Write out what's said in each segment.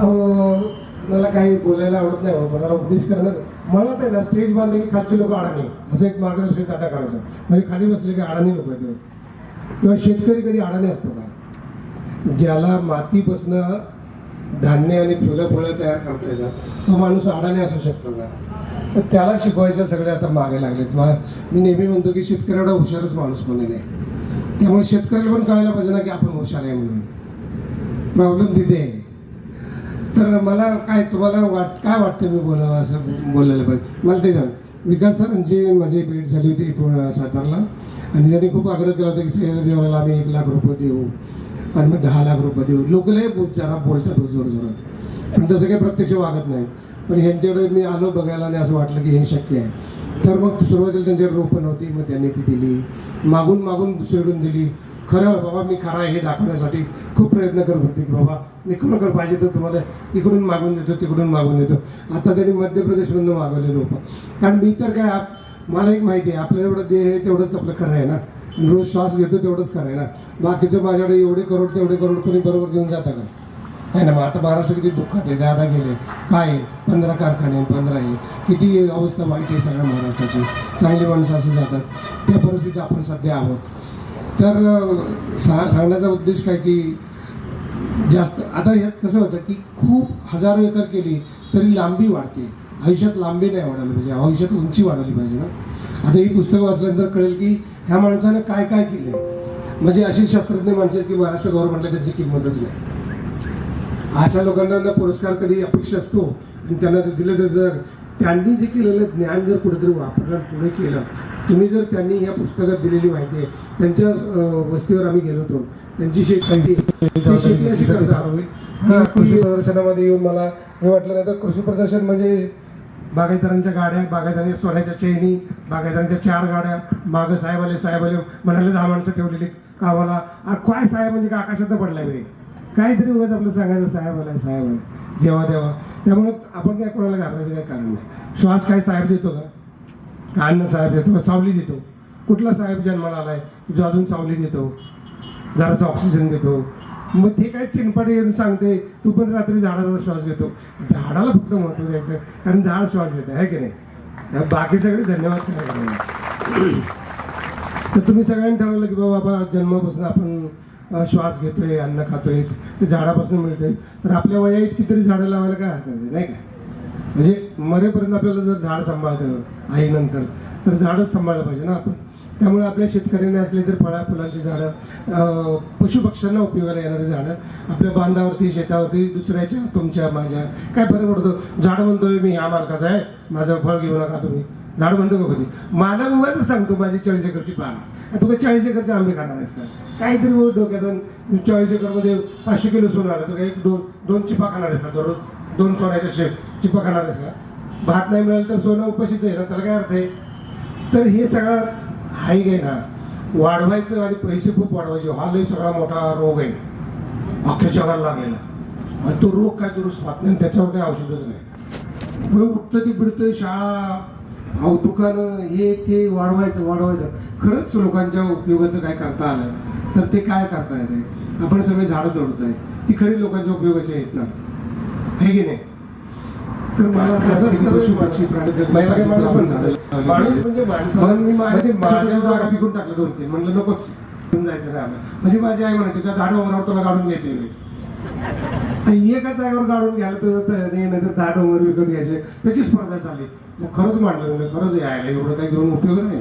मला काही बोलायला आवडत नाही बाबा. मला उपदेश करणार मला तर ना स्टेज बांधले की खालचे लोक अडाणी. असं एक मार्गदर्शन टाटा करायचं. म्हणजे खाली बसले की अडाणी लोक आहेत. किंवा शेतकरी कधी अडाणी असतो का? ज्याला मातीपासनं धान्य आणि फुलं फुलं तयार करता येतात तो माणूस अडाणी असू शकतो का? तर त्याला शिकवायच्या सगळे आता मागे लागलेत. मा मी नेहमी म्हणतो की शेतकरी हुशारच माणूस कोणी नाही. त्यामुळे शेतकऱ्याला पण कळायला पाहिजे ना की आपण हुशार आहे म्हणून. प्रॉब्लेम तिथे आहे. तर मला काय तुम्हाला वाट काय वाटतं मी बोलावं असं बोलायला पाहिजे? मला ते सांग. विकास सरांची माझी भेट झाली होती पुणे सातारला. आणि त्यांनी खूप आग्रह केला होता की सह्याद्री देवाला आम्ही एक लाख रुपये देऊ. आणि मग दहा लाख रुपये देऊ. लोकलाही जरा बोलतात हो, जोर जोरात पण तसं काही प्रत्यक्ष वागत नाही पण ह्यांच्याकडे मी आलो बघायला आणि असं वाटलं की हे शक्य आहे. तर मग सुरुवातीला त्यांच्याकडे रोपं नव्हती मग त्यांनी ती दिली. मागून मागून सोडून दिली. खरं बाबा मी खरा आहे हे दाखवण्यासाठी खूप प्रयत्न करत होते की बाबा मी खरोखर पाहिजे तर तुम्हाला इकडून मागून देतो तिकडून मागून देतो. आता त्यांनी मध्य प्रदेशमधून मागवले होतं. कारण मी तर काय मला एक माहिती आहे आपलं एवढं देह आहे तेवढंच आपलं खरं आहे ना. रोज श्वास घेतो तेवढंच खरं आहे ना. बाकीचं माझ्याकडे एवढे करोड तेवढे करोड कोणी बरोबर घेऊन जातं का? आहे ना मग आता महाराष्ट्र किती दुःखात आहे दादा गेले. काय आहे? पंधरा कारखाने पंधरा आहे. किती अवस्था वाईट आहे सगळ्या महाराष्ट्राची. चांगली माणसं असं जातात. त्या परिस्थितीत आपण सध्या आहोत. तर सा सांगण्याचा उद्देश काय की जास्त आता यात कसं होतं की खूप हजारो एकर केली तरी लांबी वाढते. आयुष्यात लांबी नाही वाढायला पाहिजे. आयुष्यात उंची वाढवली पाहिजे ना. आता ही पुस्तकं वाचल्यानंतर कळेल की ह्या माणसानं काय काय केलंय. म्हणजे अशी शास्त्रज्ञ माणसं आहेत की महाराष्ट्र गव्हर्नमेंटला त्याची किंमतच नाही. अशा लोकांना पुरस्कार कधी अपेक्षा असतो आणि त्यांना ते दिलं तर जर त्यांनी जे केलेलं ज्ञान जर कुठेतरी वापरलं पुढे केलं तुम्ही जर त्यांनी या पुस्तकात दिलेली माहिती आहे त्यांच्या वस्तीवर आम्ही गेलो होतो. त्यांची शेती शेती अशी करतात. कृषी प्रदर्शनामध्ये येऊन मला हे वाटलं नाही तर कृषी प्रदर्शन म्हणजे बागायतदारांच्या गाड्या बागायतदारांच्या सोन्याच्या चैनी बागायतदारांच्या चार गाड्या मागं साहेब आले साहेब आले म्हणाले दहा माणसं ठेवलेली कामाला. काय साहेब म्हणजे का आकाशात पडलाय बे काहीतरी उगाच आपलं सांगायचं साहेब आलाय साहेब आलाय. जेव्हा देवा त्यामुळे आपण काय कोणाला घाबरायचं काही कारण नाही. श्वास काय साहेब देतो का? अन्न साहेब देतो का? सावली देतो. कुठला साहेब जन्माला आलाय? जो अजून सावली देतो. जरासा ऑक्सिजन देतो. मग ते काय चिनपाटी येऊन सांगते तू पण रात्री झाडाचा श्वास घेतो. झाडाला फक्त महत्त्व द्यायचं कारण झाड श्वास देत आहे की नाही? बाकी सगळे धन्यवाद करायचे तर तुम्ही सगळ्यांनी ठरवलं की बाबा बाबा जन्मापासून आपण श्वास घेतोय अन्न खातोय ते झाडापासून मिळतंय. तर आपल्या वया इतकी तरी झाडं लावायला काय हरकत आहे नाही का? म्हणजे मरेपर्यंत आपल्याला जर झाड सांभाळतं आईनंतर तर झाडच सांभाळलं पाहिजे ना आपण. त्यामुळे आपल्या शेतकऱ्यांनी असले तर फळा फुलांची झाडं पशुपक्ष्यांना उपयोगाला येणारी झाडं आपल्या बांधावरती शेतावरती दुसऱ्याच्या तुमच्या माझ्या काय फरक पडतो? झाड म्हणतोय मी ह्या मालकाचा आहे माझं फळ घेऊ नका तुम्ही. झाड म्हणतो का कधी? मालक उगाच सांगतो माझी चाळीस एकरची पानं. तुका चाळीस एकरचे आंबे खाणार आहेस का? काहीतरी वर डोक्यातून चाळीस एकरमध्ये पाचशे किलो सोनं आलं. तुला एक दोन दोन चिपा खाणार आहेस का दररोज? दोन सोन्याच्या शेप चिपा खाणार आहेस का? भात नाही मिळालं तर सोनं उपशीच आहे ना? त्याला काय अर्थ आहे? तर हे सगळं हाय आहे ना? वाढवायचं आणि पैसे खूप वाढवायचे. हा लई सगळा मोठा रोग आहे. अख्ख्या जगाला लागलेला. आणि तो रोग काय दुरुस्त होत नाही आणि त्याच्यावर काही औषधच नाही. उठतं ती पिडतं शाळा अहो दुकानं हे ते वाढवायचं वाढवायचं. खरंच लोकांच्या उपयोगाचं काय करता आलं? तर ते काय करता येते? आपण सगळे झाडं तोडतोय. ती खरी लोकांच्या उपयोगाची आहेत ना? हे की नाही? तर मला की. माणूस म्हणजे म्हणजे माझ्या- माझ्या जागा विकून टाकलं दोन तीन. म्हणलं नकोच. जायचं नाही म्हणजे माझी आई म्हणायची दहा डोंगरावर तुला काढून घ्यायचे आणि एका जागेवर काढून घ्यायला तर नाही तर दहा डोंगर विकत घ्यायचे. त्याची स्पर्धा चालली. मग खरंच मांडलं म्हणजे खरंच यायला एवढं काही घेऊन उपयोग नाही.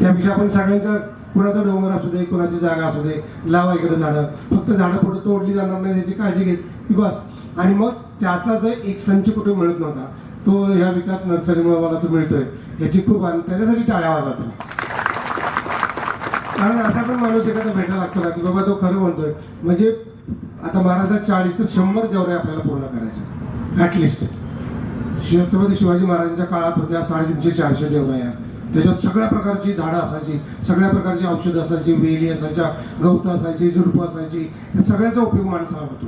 त्यापेक्षा आपण सगळ्यांचा कुणाचा डोंगर असू दे कुणाची जागा असू दे लावा इकडे झाडं. फक्त झाडं पुढे तोडली जाणार नाही याची काळजी घेत की बस. आणि मग त्याचा जर एक संच कुठे मिळत नव्हता तो ह्या विकास नर्सरीमुळे मला तो मिळतोय याची खूप आणि त्याच्यासाठी टाळ्या वाजवतो कारण असा पण माणूस एखादा भेटायला लागतो ना की बाबा तो खरं म्हणतोय. म्हणजे आता महाराष्ट्रात चाळीस तर शंभर दौरे आपल्याला पूर्ण करायचे. ॲटलिस्ट छत्रपती शिवाजी महाराजांच्या काळात होत्या साडेतीनशे चारशे देवराया त्याच्यात सगळ्या प्रकारची झाडं असायची सगळ्या प्रकारची औषधं असायची वेली असायच्या गवतं असायची झुडपं असायची सगळ्याचा उपयोग माणसाला होतो.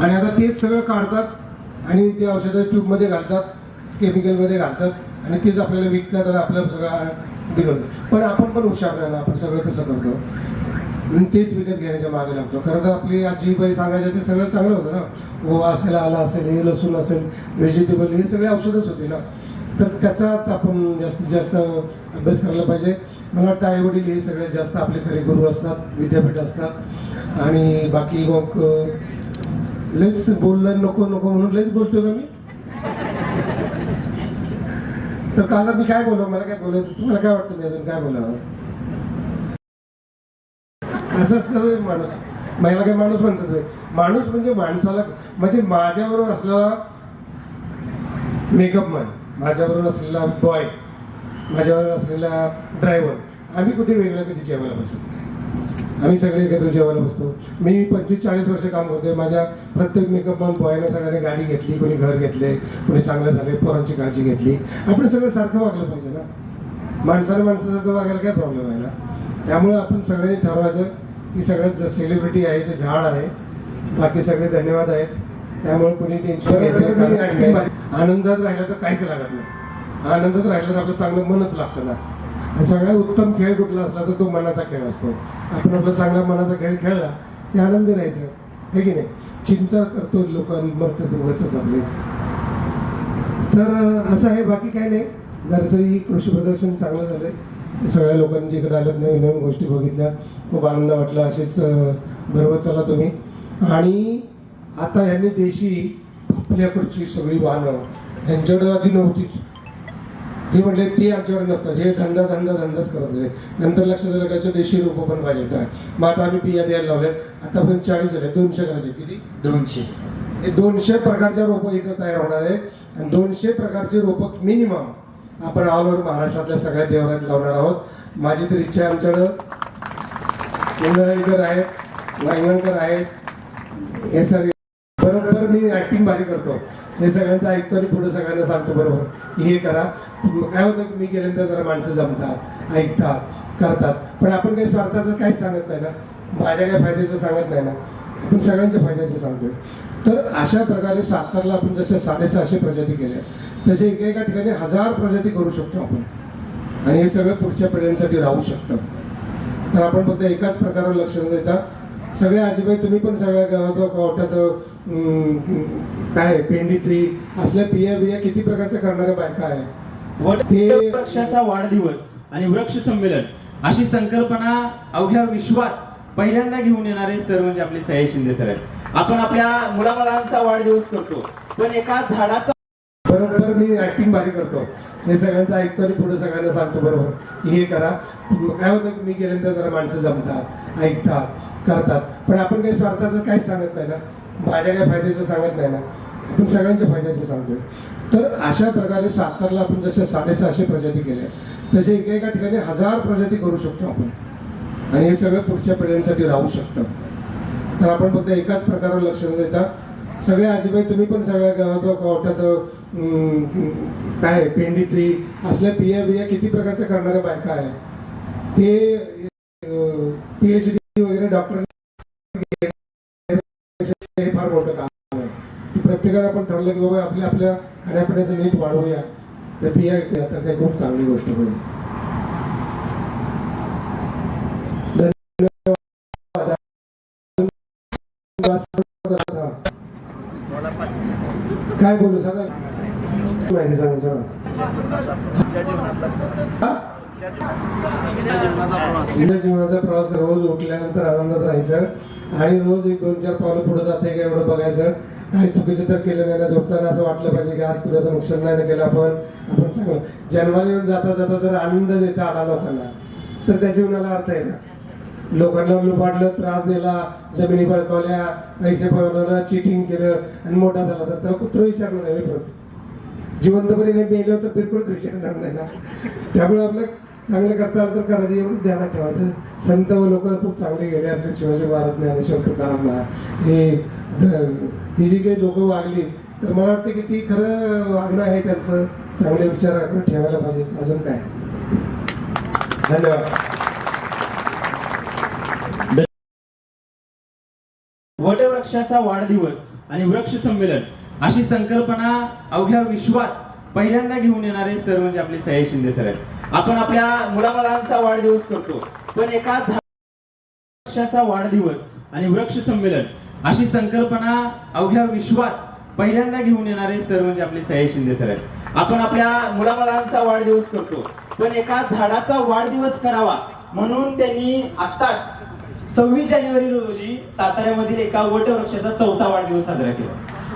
आणि आता तेच सगळं काढतात आणि ते औषधं ट्यूबमध्ये घालतात केमिकलमध्ये घालतात आणि तेच आपल्याला विकतात आणि आपलं सगळं बिघडतं पण आपण पण हुशार नाही आपण सगळं कसं करतो. आणि तेच विकत घेण्याच्या मागे लागतो. खरं तर आपली आजी बाई सांगायचं ते सगळं चांगलं होतं ना. ओवा असेल आला असेल हे लसूण असेल व्हेजिटेबल हे सगळे औषधच होते ना. तर त्याचाच आपण जास्तीत जास्त अभ्यास करायला पाहिजे. मला वाटतं आई वडील हे सगळ्यात जास्त आपले खरे गुरु असतात विद्यापीठ असतात. आणि बाकी मग लईच बोललं नको नको म्हणून लयच बोलतो ना मी? तर काल मी काय बोलावं मला काय बोलायचं तुम्हाला काय वाटतं मी अजून काय बोलावं? असंच नव्हे माणूस. महिला काय माणूस म्हणतात माणूस म्हणजे माणसाला म्हणजे माझ्याबरोबर असलेला मेकअप मॅन माझ्याबरोबर असलेला बॉय माझ्याबरोबर असलेला ड्रायव्हर आम्ही कुठे वेगळं कधी जेवायला बसत नाही. आम्ही सगळे एकत्र जेवायला बसतो. मी पंचवीस चाळीस वर्ष काम करतोय. माझ्या प्रत्येक मेकअप मॅन बॉयनं सगळ्यांनी गाडी घेतली कोणी घर घेतले कोणी चांगलं झाले पोरांची काळजी घेतली. आपण सगळं सारखं वागलं पाहिजे ना. माणसाने माणसासारखं वागायला काय प्रॉब्लेम आहे ना? त्यामुळे आपण सगळ्यांनी ठरवायचं की सगळ्यात सेलिब्रिटी आहे ते झाड आहे बाकी सगळे धन्यवाद आहेत. त्यामुळे कोणी टेन्शन घ्यायचं नाही. आनंदात राहिलं तर काहीच लागत नाही. आनंदात राहिलं तर आपलं चांगलं मनच लागतं ना. आणि सगळ्यात उत्तम खेळ कुठला असला तर तो मनाचा खेळ असतो. आपण आपला चांगला मनाचा खेळ खेळला ते आनंदी राहायचं. हे की नाही? चिंता करतो लोकांवर तर उगाचच आपले. तर अं, असं आहे बाकी काय नाही. नर्सरी कृषी प्रदर्शन चांगलं झालंय. सगळ्या लोकांनी इकडे आलं नवीन नवीन गोष्टी बघितल्या. खूप आनंद वाटला असेच भरवत चला तुम्ही. आणि आता यांनी देशी आपल्याकडची सगळी वाहनं यांच्याकडे आधी नव्हतीच. हे म्हटले ते आमच्याकडे नसतात हे धंदा धंदा धंदाच करत होते. नंतर लक्षात आलं त्याच्या देशी रोपं पण पाहिजे काय मग आता आम्ही बिया द्यायला लावले आतापर्यंत चाळीस झाले. दोनशे करायचे. किती? दोनशे. हे दोनशे प्रकारच्या रोपं इथं तयार होणार आहे आणि दोनशे प्रकारचे रोपं मिनिमम आपण ऑल ओव्हर महाराष्ट्रातल्या सगळ्या देवळात लावणार आहोत. माझी तर इच्छा आहे आमच्याकडं. इंद्राईकर आहेत वायंगणकर आहेत हे सगळे. बरोबर मी ऍक्टिंग भारी करतो. हे सगळ्यांचं ऐकतो आणि पुढे सगळ्यांना सांगतो बरोबर. हे करा. काय होतं की मी गेल्यानंतर जरा माणसं जमतात ऐकतात करतात. पण आपण काही स्वार्थाचं काहीच सांगत नाही ना. माझ्या काही फायद्याचं सांगत नाही ना. आपण सगळ्यांच्या फायद्याचं सांगतोय तर अशा प्रकारे सातारला आपण जशा साडेसहाशे प्रजाती केल्या तसे एका एका ठिकाणी हजार प्रजाती करू शकतो आपण. आणि हे सगळं पुढच्या पिढ्यांसाठी राहू शकतं. तर आपण फक्त एकाच प्रकारावर लक्ष न देता सगळ्या आजीबाई तुम्ही पण सगळ्या गावाचं कवटाचं अं, काय पेंडीची असल्या बिया बिया किती प्रकारच्या करणाऱ्या बायका ते- वृक्षाचा वाढदिवस आणि वृक्ष संमेलन अशी संकल्पना अवघ्या विश्वात पहिल्यांदा घेऊन येणारे सर म्हणजे आपले सयाजी शिंदे सर आहेत. आपण आपल्या मुलाबाळांचा वाढदिवस करतो. पण एका झाडाचा बरोबर मी ऍक्टिंग भारी करतो. हे सगळ्यांचं ऐकतो आणि पुढे सगळ्यांना सांगतो बरोबर. हे करा. काय होतं की मी गेल्यानंतर जरा माणसं जमतात ऐकतात करतात. पण आपण काही स्वार्थाचं काहीच सांगत नाही ना. माझ्या काही फायद्याचं सांगत नाही ना. आपण सगळ्यांच्या फायद्याचं सांगतोय. तर अशा प्रकारे सातारला आपण जशा साडेसहाशे प्रजाती केल्या तसे एका एका ठिकाणी हजार प्रजाती करू शकतो आपण. आणि हे सगळं पुढच्या पिढ्यांसाठी राहू शकतं. तर आपण फक्त एकाच प्रकारावर लक्ष न देता सगळ्या आजीबाई तुम्ही पण सगळ्या गावाचं कवटाचं काय पेंडीची असल्या बिया बिया किती प्रकारच्या करणाऱ्या बायका आहेत. ते पीएच डी वगैरे डॉक्टर हे फार मोठं काम आहे. की प्रत्येकाला आपण ठरलं की बाबा आपल्या आपल्या खाण्यापिण्याचं नीट वाढवूया. तर बिया तर ते खूप चांगली गोष्ट होईल धन्यवाद काय बोलू सांगा? माहिती सांगू सांगा जीवनाचा प्रवास रोज उठल्यानंतर आनंदात राहायचं. आणि रोज एक दोन चार पावलं पुढे जाते का एवढं बघायचं. काही चुकीचं तर केलं नाही ना झोपताना असं वाटलं पाहिजे की आज कुणाचं नुकसान नाही केलं आपण. आपण चांगलं जन्माला येऊन जाता जाता जर आनंद देता आला लोकांना तर त्या जीवनाला अर्थ आहे ना. लोकांना लुपाडलं त्रास दिला जमिनी बळकावल्या पैसे पळवलं चिटिंग केलं आणि मोठा झाला. तर त्याला कुत्र विचारलं नाही परत. जिवंतपणे नाही मेलं तर बिलकुलच विचारणार नाही ना. त्यामुळे आपलं चांगलं करता आलं तर करायचं एवढं ध्यानात ठेवायचं. संत व लोक खूप चांगले गेले आपले शिवाजी महाराज ज्ञानेश्वर तुकारामला हे ही जी काही लोक वागली तर मला वाटतं की ती खरं वागणं आहे त्यांचं. चांगले विचार आपण ठेवायला पाहिजे अजून काय? धन्यवाद. वटवृक्षाचा वाढदिवस आणि वृक्ष संमेलन अशी संकल्पना अवघ्या विश्वात पहिल्यांदा घेऊन येणारे सर म्हणजे आपले सयाजी शिंदे सर आहेत. आपण आपल्या मुलाबाळांचा वाढदिवस करतो. पण एका वृक्षाचा वाढदिवस आणि वृक्ष संमेलन अशी संकल्पना अवघ्या विश्वात पहिल्यांदा घेऊन येणारे सर म्हणजे आपले सयाजी शिंदे सर आहेत. आपण आपल्या मुलाबाळांचा वाढदिवस करतो. पण एका झाडाचा वाढदिवस करावा म्हणून त्यांनी आत्ताच सव्वीस जानेवारी रोजी साताऱ्यामधील एका वटवृक्षाचा चौथा वाढदिवस साजरा केला.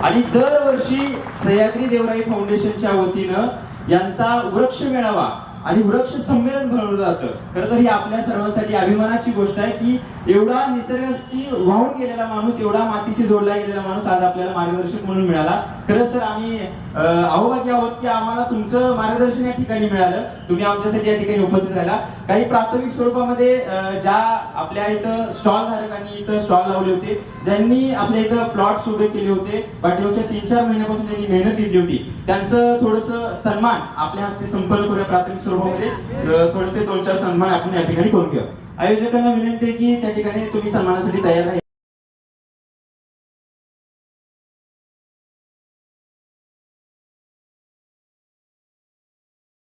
आणि दरवर्षी सह्याद्री देवराई फाउंडेशनच्या वतीनं यांचा वृक्ष मेळावा आणि वृक्ष संमेलन भरवलं जातं. खरं तर ही आपल्या सर्वांसाठी अभिमानाची गोष्ट आहे की एवढा निसर्गाशी वाहून गेलेला माणूस एवढा मातीशी जोडला गेलेला माणूस आज आपल्याला मार्गदर्शक म्हणून मिळाला. खरंच सर आम्ही अहोभागी आहोत की आम्हाला तुमचं मार्गदर्शन या ठिकाणी मिळालं. तुम्ही आमच्यासाठी या ठिकाणी उपस्थित राहिला. काही प्राथमिक स्वरूपामध्ये ज्या आपल्या इथं स्टॉल धारकांनी इथं स्टॉल लावले होते ज्यांनी आपल्या इथं प्लॉट्स उभे केले होते पाठीवरच्या तीन चार महिन्यापासून त्यांनी मेहनत घेतली होती. त्यांचं थोडस सन्मान आपल्या हस्ते संपन्न करूया प्राथमिक स्वरूपामध्ये थोडेसे दोन चार सन्मान आपण या ठिकाणी करून घेऊ आयोजकांना विनंती आहे की त्या ठिकाणी तुम्ही सन्मानासाठी तयार आहे